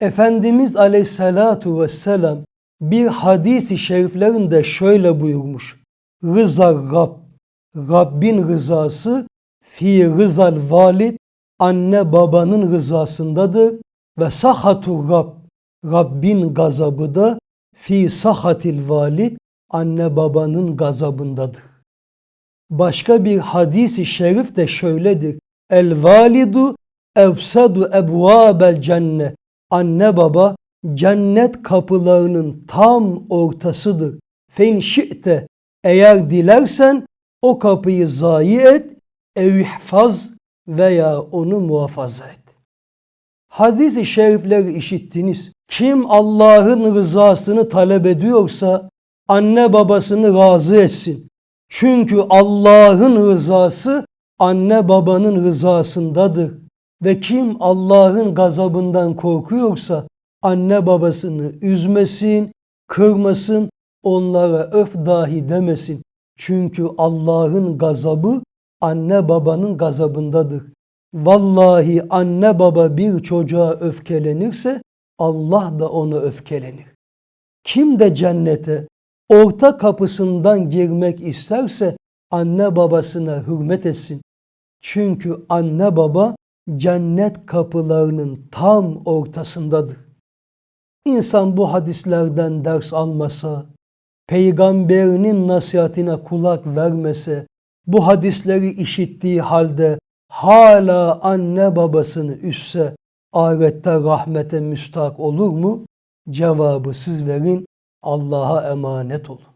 Efendimiz aleyhissalatu vesselam bir hadisi şeriflerinde şöyle buyurmuş. Rıza Rab, Rabbin rızası fi rızal valid, anne babanın rızasındadır ve sahatu Rab, Rabbin gazabı da fi sahatil valid, anne babanın gazabındadır. Başka bir hadisi şerif de şöyledir. El validu evsadu ebvabel cennet. Anne baba cennet kapılarının tam ortasıdır. Fen şi'te eğer dilersen o kapıyı zayi et, ev ihfaz veya onu muhafaza et. Hadis-i şerifleri işittiniz. Kim Allah'ın rızasını talep ediyorsa anne babasını razı etsin. Çünkü Allah'ın rızası anne babanın rızasındadır. Ve kim Allah'ın gazabından korkuyorsa anne babasını üzmesin, kırmasın, onlara öf dahi demesin. Çünkü Allah'ın gazabı anne babanın gazabındadır. Vallahi anne baba bir çocuğa öfkelenirse Allah da ona öfkelenir. Kim de cennete orta kapısından girmek isterse anne babasına hürmet etsin. Çünkü anne baba cennet kapılarının tam ortasındadır. İnsan bu hadislerden ders almasa, peygamberinin nasihatine kulak vermese, bu hadisleri işittiği halde hala anne babasını üsse ahirette rahmete müstahak olur mu? Cevabı siz verin. Allah'a emanet olun.